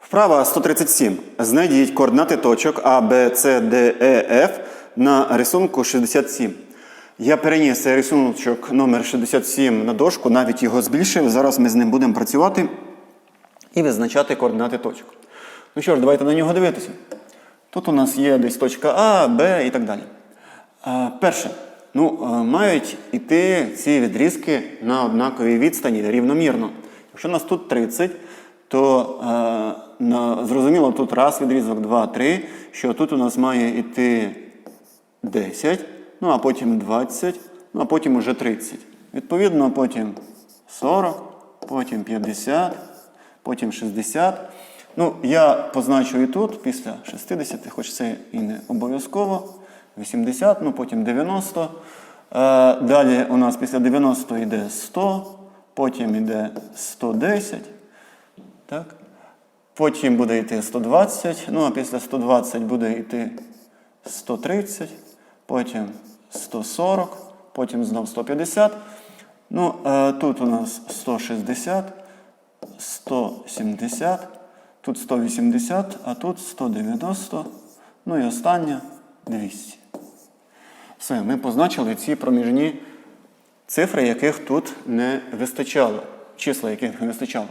Вправа 137. Знайдіть координати точок А, Б, С, Д, Е, Ф на рисунку 67. Я переніс рисунок номер 67 на дошку, навіть його збільшив. Зараз ми з ним будемо працювати і визначати координати точок. Ну що ж, давайте на нього дивитися. Тут у нас є десь точка А, Б і так далі. Перше, ну, е, мають йти ці відрізки на однаковій відстані рівномірно. Якщо у нас тут 30, то е, зрозуміло, тут раз відрізок, два, три, що тут у нас має йти 10, ну а потім 20, ну а потім уже 30. Відповідно, потім 40, потім 50, потім 60. Ну, я позначу і тут після 60, хоч це і не обов'язково. 80, ну потім 90. Е, далі у нас після 90 йде 100, потім йде 110. Так? Потім буде йти 120, ну а після 120 буде йти 130, потім 140, потім знов 150. Ну, е, тут у нас 160, 170, тут 180, а тут 190, ну і остання 200. Все, ми позначили ці проміжні цифри, яких тут не вистачало, числа, яких не вистачало.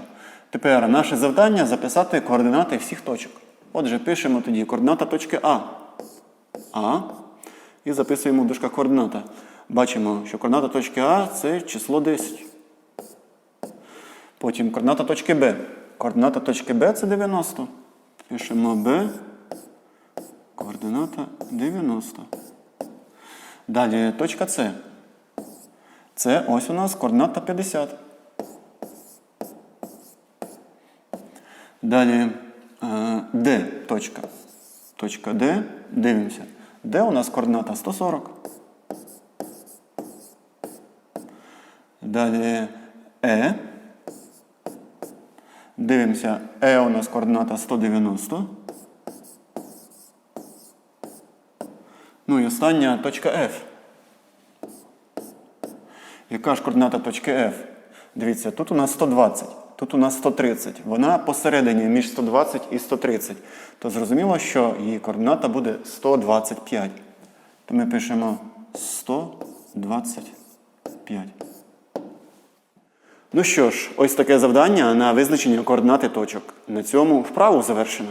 Тепер наше завдання записати координати всіх точок. Отже, пишемо тоді координата точки А. А. І записуємо в дужках координата. Бачимо, що координата точки А це число 10. Потім координата точки Б. Координата точки Б це 90. Пишемо Б. Координата 90. Далі точка С. Це ось у нас координата 50. Далі е, Д точка. Точка Д. Дивимося. Д у нас координата 140. Далі Е. Дивимося. Е у нас координата 190. Ну і остання точка F. Яка ж координата точки F? Дивіться, тут у нас 120, тут у нас 130. Вона посередині між 120 і 130. То зрозуміло, що її координата буде 125. То ми пишемо 125. Ну що ж, ось таке завдання на визначення координати точок. На цьому вправу завершено.